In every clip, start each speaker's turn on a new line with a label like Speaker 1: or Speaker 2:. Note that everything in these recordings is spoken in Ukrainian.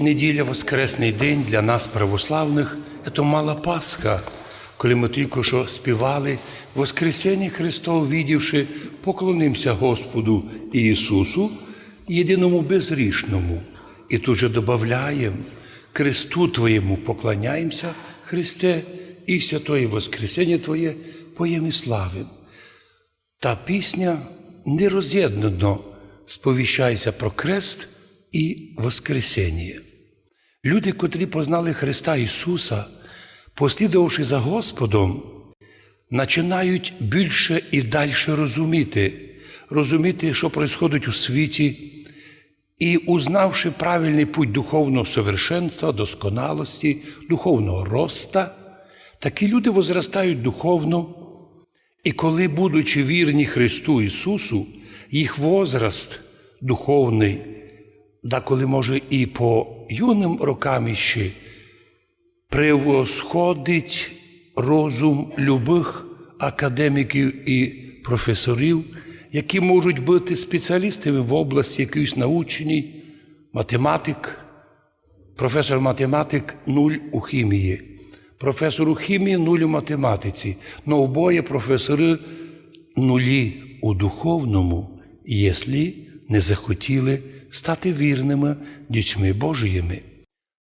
Speaker 1: неділя, Воскресний день для нас, православних, це мала Пасха, коли ми тільки що співали Воскресення Христова, відівши, поклонимося Господу Ісусу, єдиному безрішному. І тут же додаємо, Христу Твоєму поклоняємося, Христе, і святої Воскресення Твоє поєм і славим. Та пісня нероз'єднано сповіщається про крест і Воскресіння. Люди, котрі познали Христа Ісуса, послідувавши за Господом, починають більше і далі розуміти, розуміти, що відбувається у світі, і узнавши правильний путь духовного совершенства, досконалості, духовного роста, такі люди возростають духовно. І коли, будучи вірні Христу Ісусу, їх возраст духовний, да коли може і по юним рокам іще, превосходить розум любих академіків і професорів, які можуть бути спеціалістами в області якоїсь научній, математик, професор математик нуль у хімії, професор у хімії нуль у математиці, но обоє професори нулі у духовному, якщо не захотіли стати вірними дітьми Божіїми.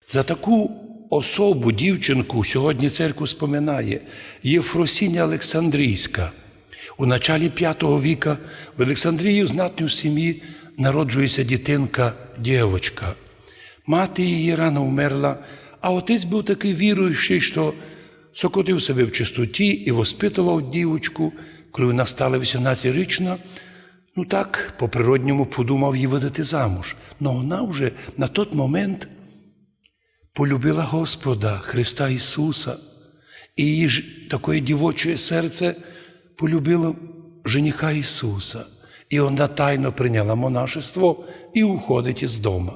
Speaker 1: За таку особу, дівчинку, сьогодні церкву споминає Єфросіння Олександрійська. У началі V віка в Олександрії в знатній сім'ї народжується дитинка, дівчинка. Мати її рано вмерла, а отець був такий віруючий, що сокотив себе в чистоті і воспитував дівочку, коли вона стала 18-річна, ну так, по природньому подумав її видати замуж. Но вона вже на той момент полюбила Господа Христа Ісуса, і її ж таке дівоче серце полюбило жениха Ісуса. І вона тайно прийняла монашество і уходить із дома.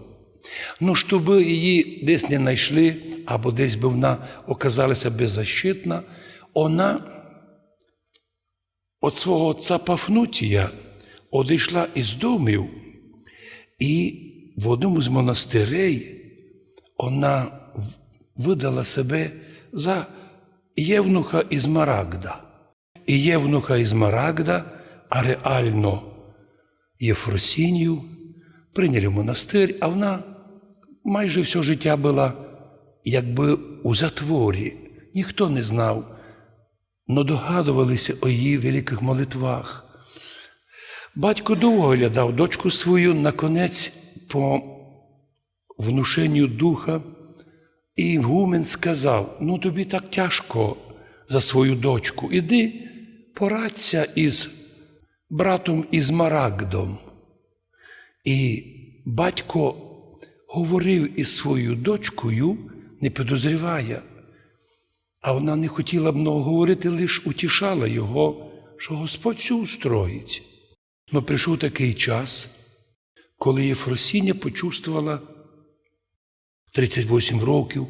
Speaker 1: Ну, щоб її десь не знайшли, або десь би вона оказалася беззащитна, вона від свого отця Пафнутія одійшла із домів, і в одному з монастирей вона видала себе за євнуха із Марагда. І євнуха із Марагда, а реально Єфросінію, прийняли в монастир, а вона майже все життя була якби у затворі. Ніхто не знав, но догадувалися о її великих молитвах. Батько довго глядав дочку свою, наконець, по внушенню духа, і Гумен сказав: ну тобі так тяжко за свою дочку. Іди порадься із братом із Марагдом. І батько говорив із своєю дочкою, не підозріває, а вона не хотіла много говорити, лише утішала його, що Господь все устроїть. Но прийшов такий час, коли Єфросіння почувствувала 38 років,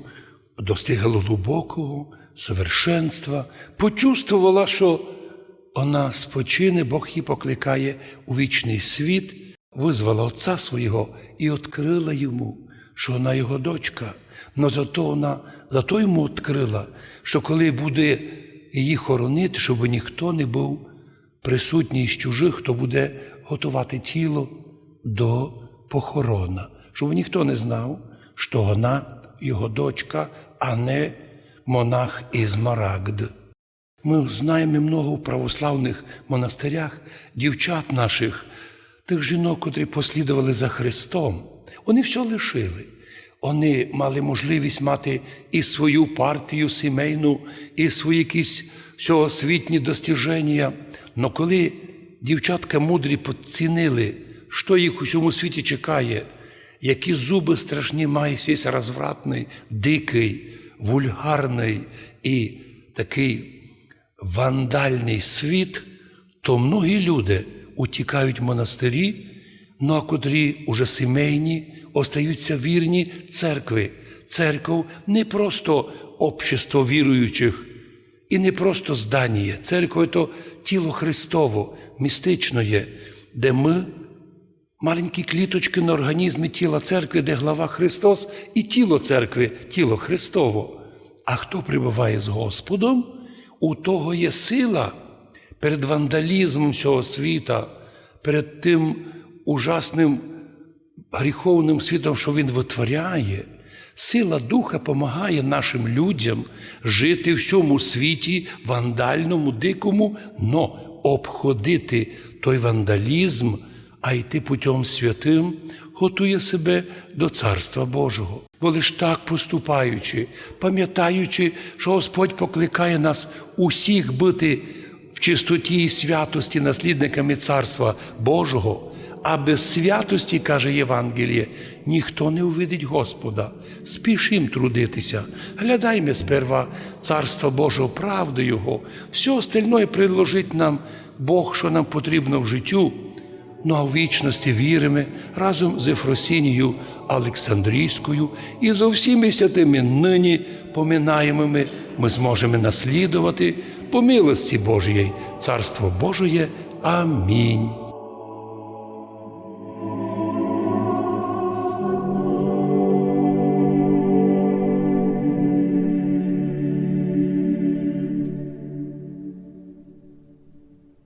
Speaker 1: достигла глибокого совершенства, почувствувала, що вона спочине, Бог її покликає у вічний світ, визвала отця свого і відкрила йому, що вона його дочка. Но зато вона зато йому відкрила, що коли буде її хоронити, щоб ніхто не був присутній з чужих, хто буде готувати тіло до похорона, щоб ніхто не знав, що вона його дочка, а не монах із Марагд. Ми знаємо много в православних монастирях дівчат наших, тих жінок, котрі послідували за Христом. Вони все лишили. Вони мали можливість мати і свою партію сімейну, і свої якісь всеосвітні достіження. Но коли дівчатка мудрі поцінили, що їх у цьому світі чекає, які зуби страшні має сісь розвратний, дикий, вульгарний і такий вандальний світ, то многі люди утікають в монастирі, ну а котрі уже сімейні, остаються вірні церкви. Церков не просто общество віруючих і не просто здання. Церква – це тіло Христово, містичне, де ми маленькі кліточки на організмі тіла церкви, де глава Христос, і тіло церкви, тіло Христово. А хто прибуває з Господом, у того є сила перед вандалізмом цього світа, перед тим ужасним гріховним світом, що він витворяє. Сила Духа допомагає нашим людям жити в цьому світі вандальному, дикому, но обходити той вандалізм, а йти путем святим, готує себе до Царства Божого. Бо лиш так поступаючи, пам'ятаючи, що Господь покликає нас усіх бути в чистоті і святості наслідниками Царства Божого. А без святості, каже Євангеліє, ніхто не увидить Господа. Спішим трудитися, глядаймо сперва Царства Божого, правди Його, все остальное предложить нам Бог, що нам потрібно в життю. Ну а в вічності віримо разом з Ефросінією Олександрійською і зо всіми святими нині поминаємими ми зможемо наслідувати по милості Божої Царство Божоє. Амінь.